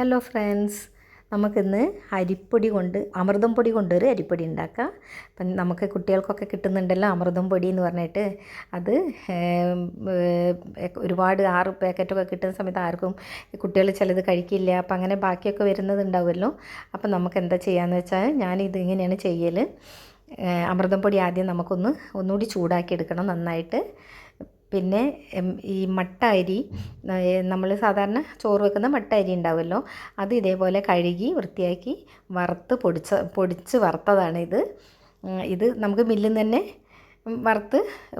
Hello friends നമുക്കിന്ന് അരിപ്പൊടി കൊണ്ട് അമൃതം പൊടി കൊണ്ടൊരു അരിപ്പൊടി ഉണ്ടാക്കാം. അപ്പം നമുക്ക് കുട്ടികൾക്കൊക്കെ കിട്ടുന്നുണ്ടല്ലോ അമൃതം പൊടി എന്ന് പറഞ്ഞിട്ട്. അത് ഒരുപാട് ആറ് പാക്കറ്റൊക്കെ കിട്ടുന്ന സമയത്ത് ആർക്കും കുട്ടികൾ ചിലത് കഴിക്കില്ല. അപ്പം അങ്ങനെ ബാക്കിയൊക്കെ വരുന്നത് ഉണ്ടാവുമല്ലോ. അപ്പം നമുക്ക് എന്താ ചെയ്യാന്ന് വെച്ചാൽ ഞാനിത് ഇങ്ങനെയാണ് ചെയ്യൽ അമൃതം പൊടി ആദ്യം നമുക്കൊന്ന് ഒന്നുകൂടി ചൂടാക്കി എടുക്കണം നന്നായിട്ട്. പിന്നെ ഈ മട്ട അരി നമ്മൾ സാധാരണ ചോറ് വെക്കുന്ന മട്ട അരി ഉണ്ടാവുമല്ലോ. അത് ഇതേപോലെ കഴുകി വൃത്തിയാക്കി വറുത്ത് പൊടിച്ച പൊടിച്ച് വറുത്തതാണ് ഇത്. ഇത് നമുക്ക് മില്ലിൽ നിന്ന് തന്നെ വറുത്ത്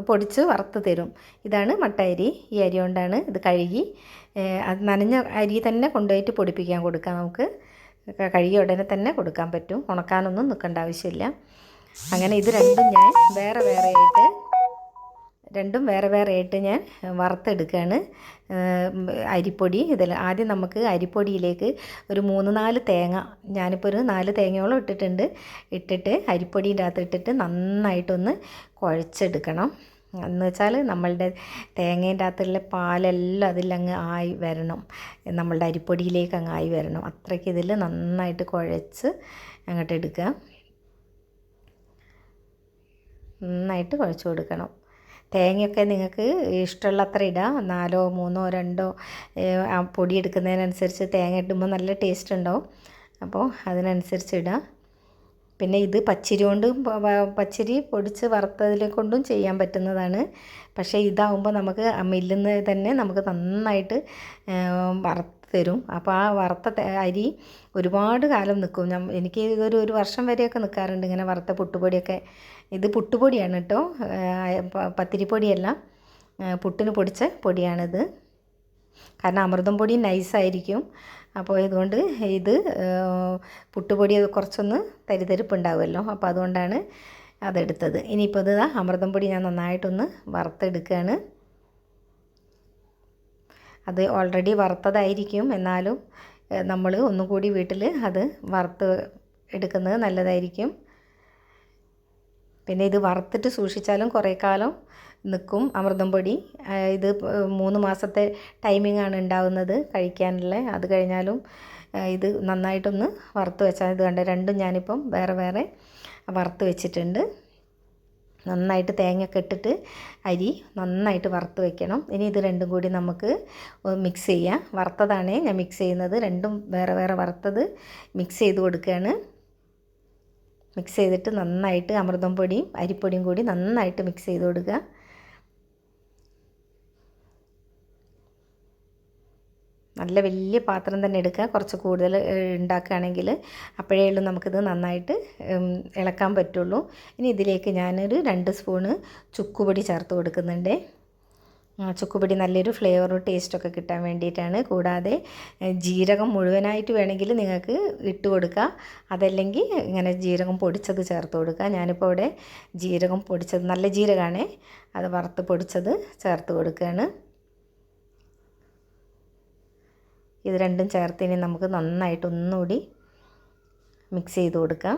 പൊടിച്ച് വറുത്ത് തരും. ഇതാണ് മട്ട അരി ഈ അരി കൊണ്ടാണ് ഇത് കഴുകി അത് നനഞ്ഞ അരി തന്നെ കൊണ്ടുപോയിട്ട് പൊടിപ്പിക്കാൻ കൊടുക്കാം നമുക്ക്. കഴുകിയ ഉടനെ തന്നെ കൊടുക്കാൻ പറ്റും. ഉണക്കാനൊന്നും നിൽക്കേണ്ട ആവശ്യമില്ല. അങ്ങനെ ഇത് രണ്ടും ഞാൻ വേറെ വേറെ ആയിട്ട് രണ്ടും വേറെ വേറെ ആയിട്ട് ഞാൻ വറുത്തെടുക്കുകയാണ് അരിപ്പൊടി ഇതിൽ ആദ്യം നമുക്ക് അരിപ്പൊടിയിലേക്ക് ഒരു മൂന്ന് നാല് തേങ്ങ ഞാനിപ്പോൾ ഒരു നാല് തേങ്ങയോളം ഇട്ടിട്ടുണ്ട്. ഇട്ടിട്ട് അരിപ്പൊടീന്റെ അകത്ത് ഇട്ടിട്ട് നന്നായിട്ടൊന്ന് കുഴച്ചെടുക്കണം. എന്ന് വെച്ചാൽ നമ്മളുടെ തേങ്ങേന്റെ അകത്തുള്ള പാലെല്ലാം അതിലങ്ങ് ആയി വരണം. നമ്മളുടെ അരിപ്പൊടിയിലേക്ക് അങ്ങ് ആയി വരണം. അത്രയ്ക്ക് ഇതിൽ നന്നായിട്ട് കുഴച്ച് അങ്ങോട്ട് എടുക്കുക നന്നായിട്ട് കുഴച്ച് കൊടുക്കണം. തേങ്ങയൊക്കെ നിങ്ങൾക്ക് ഇഷ്ടമുള്ള അത്ര ഇടാം. നാലോ മൂന്നോ രണ്ടോ പൊടി എടുക്കുന്നതിനനുസരിച്ച് തേങ്ങ ഇടുമ്പോൾ നല്ല ടേസ്റ്റ് ഉണ്ടാവും. അപ്പോൾ അതിനനുസരിച്ച് ഇടാം. പിന്നെ ഇത് പച്ചരി കൊണ്ടും പച്ചരി പൊടിച്ച് വറുത്തതിൽ കൊണ്ടും ചെയ്യാൻ പറ്റുന്നതാണ്. പക്ഷേ ഇതാവുമ്പോൾ നമുക്ക് മില്ലിൽ നിന്ന് തന്നെ നമുക്ക് നന്നായിട്ട് വറുത്ത് തരും. അപ്പോൾ ആ വറുത്ത അരി ഒരുപാട് കാലം നിൽക്കും ഞാൻ എനിക്ക് ഇതൊരു ഒരു വർഷം വരെയൊക്കെ നിൽക്കാറുണ്ട് ഇങ്ങനെ വറുത്ത പുട്ടുപൊടിയൊക്കെ. ഇത് പുട്ടുപൊടിയാണ് കേട്ടോ പത്തിരിപ്പൊടിയല്ല. പുട്ടിന് പൊടിച്ച പൊടിയാണിത്. കാരണം അമൃതം പൊടി നൈസായിരിക്കും. അപ്പോൾ ഇതുകൊണ്ട് ഇത് പുട്ടുപൊടി കുറച്ചൊന്ന് തരിതരിപ്പുണ്ടാവുമല്ലോ. അപ്പോൾ അതുകൊണ്ടാണ് അതെടുത്തത്. ഇനിയിപ്പോൾ ഇത് അമൃതം പൊടി ഞാൻ നന്നായിട്ടൊന്ന് വറുത്തെടുക്കുകയാണ് അത് ഓൾറെഡി വറുത്തതായിരിക്കും. എന്നാലും നമ്മൾ ഒന്നുകൂടി വീട്ടിൽ അത് വറുത്ത് എടുക്കുന്നത് നല്ലതായിരിക്കും. പിന്നെ ഇത് വറുത്തിട്ട് സൂക്ഷിച്ചാലും കുറേ കാലം നിൽക്കും അമൃതം പൊടി. ഇത് മൂന്ന് മാസത്തെ ടൈമിംഗ് ആണ് ഉണ്ടാവുന്നത് കഴിക്കാനുള്ള. അത് കഴിഞ്ഞാലും ഇത് നന്നായിട്ടൊന്ന് വറുത്ത് വെച്ചാൽ ഇത് കണ്ട രണ്ടും ഞാനിപ്പം വേറെ വേറെ വറുത്ത് വെച്ചിട്ടുണ്ട്. നന്നായിട്ട് തേങ്ങയൊക്കെ ഇട്ടിട്ട് അരി നന്നായിട്ട് വറുത്ത് വെക്കണം. ഇനി ഇത് രണ്ടും കൂടി നമുക്ക് മിക്സ് ചെയ്യാം. വറുത്തതാണ് ഞാൻ മിക്സ് ചെയ്യുന്നത്. രണ്ടും വേറെ വേറെ വറുത്തത് മിക്സ് ചെയ്ത് കൊടുക്കുകയാണ്. മിക്സ് ചെയ്തിട്ട് നന്നായിട്ട് അമൃതം പൊടിയും അരിപ്പൊടിയും കൂടി നന്നായിട്ട് മിക്സ് ചെയ്ത് കൊടുക്കുക. നല്ല വലിയ പാത്രം തന്നെ എടുക്കുക. കുറച്ച് കൂടുതൽ ഉണ്ടാക്കുകയാണെങ്കിൽ അപ്പോഴേ ഉള്ളൂ നമുക്കിത് നന്നായിട്ട് ഇളക്കാൻ പറ്റുള്ളൂ. ഇനി ഇതിലേക്ക് ഞാനൊരു രണ്ട് സ്പൂണ് ചുക്കുപൊടി ചേർത്ത് കൊടുക്കുന്നുണ്ട്. ചുക്കുപൊടി നല്ലൊരു ഫ്ലേവറും ടേസ്റ്റൊക്കെ കിട്ടാൻ വേണ്ടിയിട്ടാണ്. കൂടാതെ ജീരകം മുഴുവനായിട്ട് വേണമെങ്കിൽ നിങ്ങൾക്ക് ഇട്ട് കൊടുക്കുക അതല്ലെങ്കിൽ ഇങ്ങനെ ജീരകം പൊടിച്ചത് ചേർത്ത് കൊടുക്കുക ഞാനിപ്പോൾ ഇവിടെ ജീരകം പൊടിച്ചത് നല്ല ജീരകമാണേ. അത് വറുത്ത് പൊടിച്ചത് ചേർത്ത് കൊടുക്കുകയാണ്. ഇത് രണ്ടും ചേർത്ത് ഇനി നമുക്ക് നന്നായിട്ട് ഒന്നുകൂടി മിക്സ് ചെയ്ത് കൊടുക്കാം.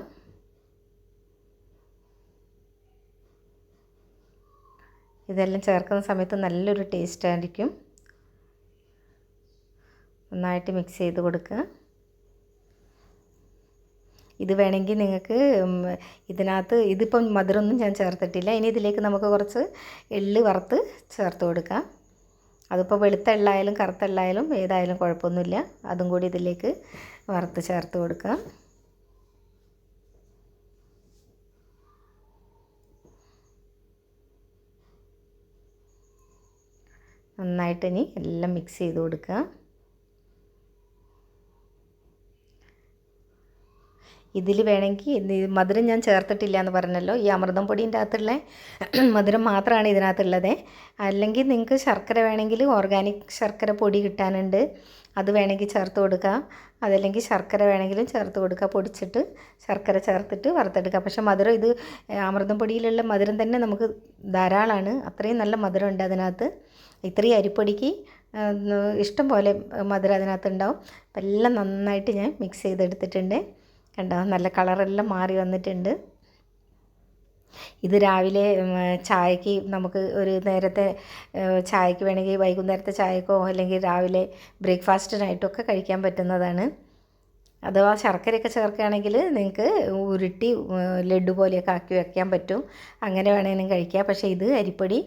ഇതെല്ലാം ചേർക്കുന്ന സമയത്ത് നല്ലൊരു ടേസ്റ്റ് ആയിരിക്കും. നന്നായിട്ട് മിക്സ് ചെയ്ത് കൊടുക്കുക. ഇത് വേണമെങ്കിൽ നിങ്ങൾക്ക് ഇതിനകത്ത് ഇതിപ്പം മധുരമൊന്നും ഞാൻ ചേർത്തിട്ടില്ല. ഇനി ഇതിലേക്ക് നമുക്ക് കുറച്ച് എള്ള് വറുത്ത് ചേർത്ത് കൊടുക്കാം. അതിപ്പോൾ വെളുത്ത എള്ളായാലും കറുത്ത എള്ളായാലും ഏതായാലും കുഴപ്പമൊന്നുമില്ല. അതും കൂടി ഇതിലേക്ക് വറുത്ത് ചേർത്ത് കൊടുക്കാം. നന്നായിട്ട് ഇനി എല്ലാം മിക്സ് ചെയ്ത് കൊടുക്കുക ഇതിൽ വേണമെങ്കിൽ മധുരം ഞാൻ ചേർത്തിട്ടില്ല എന്ന് പറഞ്ഞല്ലോ. ഈ അമൃതം പൊടീന്റെ അകത്തുള്ള മധുരം മാത്രമാണ് ഇതിനകത്തുള്ളത്. അല്ലെങ്കിൽ നിങ്ങൾക്ക് ശർക്കര വേണമെങ്കിൽ ഓർഗാനിക് ശർക്കര പൊടി കിട്ടാനുണ്ട്. അത് വേണമെങ്കിൽ ചേർത്ത് കൊടുക്കുക അതല്ലെങ്കിൽ ശർക്കര വേണമെങ്കിലും ചേർത്ത് കൊടുക്കുക പൊടിച്ചിട്ട് ശർക്കര ചേർത്തിട്ട് വറുത്തെടുക്കുക പക്ഷേ മധുരം ഇത് അമൃതം പൊടിയിലുള്ള മധുരം തന്നെ നമുക്ക് ധാരാളമാണ്. അത്രയും നല്ല മധുരം ഉണ്ട് അതിനകത്ത്. ഇത്രയും അരിപ്പൊടിക്ക് ഇഷ്ടം പോലെ മധുരം അതിനകത്ത് ഉണ്ടാവും എല്ലാം നന്നായിട്ട് ഞാൻ മിക്സ് ചെയ്തെടുത്തിട്ടുണ്ട്. കണ്ടോ? നല്ല കളറെല്ലാം മാറി വന്നിട്ടുണ്ട്. ഇത് രാവിലെ ചായക്ക് നമുക്ക് ഒരു നേരത്തെ ചായക്ക് വേണമെങ്കിൽ വൈകുന്നേരത്തെ ചായക്കോ അല്ലെങ്കിൽ രാവിലെ ബ്രേക്ക്ഫാസ്റ്റിനായിട്ടൊക്കെ കഴിക്കാൻ പറ്റുന്നതാണ്. അഥവാ ശർക്കരയൊക്കെ ചേർക്കുകയാണെങ്കിൽ നിങ്ങൾക്ക് ഉരുട്ടി ലഡു പോലെയൊക്കെ ആക്കി വയ്ക്കാൻ പറ്റും. അങ്ങനെ വേണമെങ്കിലും കഴിക്കാം. പക്ഷേ ഇത് അരിപ്പൊടി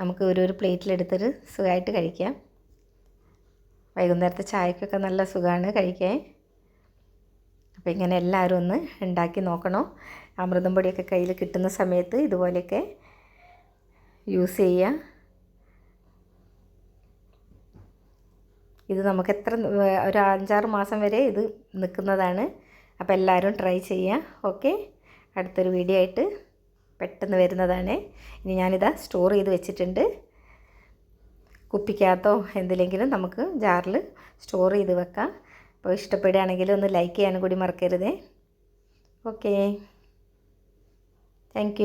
നമുക്ക് ഒരു ഒരു പ്ലേറ്റിലെടുത്തൊരു സുഖമായിട്ട് കഴിക്കാം. വൈകുന്നേരത്തെ ചായക്കൊക്കെ നല്ല സുഖമാണ് കഴിക്കാൻ. അപ്പോൾ ഇങ്ങനെ എല്ലാവരും ഒന്ന് ഉണ്ടാക്കി നോക്കണം? അമൃതം പൊടിയൊക്കെ കയ്യിൽ കിട്ടുന്ന സമയത്ത് ഇതുപോലെയൊക്കെ യൂസ് ചെയ്യുക. ഇത് നമുക്ക് എത്ര ഒരു അഞ്ചാറ് മാസം വരെ ഇത് നിൽക്കുന്നതാണ്. അപ്പോൾ എല്ലാവരും ട്രൈ ചെയ്യുക. ഓക്കെ? അടുത്തൊരു വീഡിയോ ആയിട്ട് പെട്ടെന്ന് വരുന്നതാണ്. ഇനി ഞാനിതാ സ്റ്റോർ ചെയ്ത് വെച്ചിട്ടുണ്ട്. കുപ്പിക്കകത്തോ എന്തിലെങ്കിലും നമുക്ക് ജാറിൽ സ്റ്റോർ ചെയ്ത് വെക്കാം. അപ്പോൾ ഇഷ്ടപ്പെടുകയാണെങ്കിൽ ഒന്ന് ലൈക്ക് ചെയ്യാനും കൂടി മറക്കരുതേ. Okay thank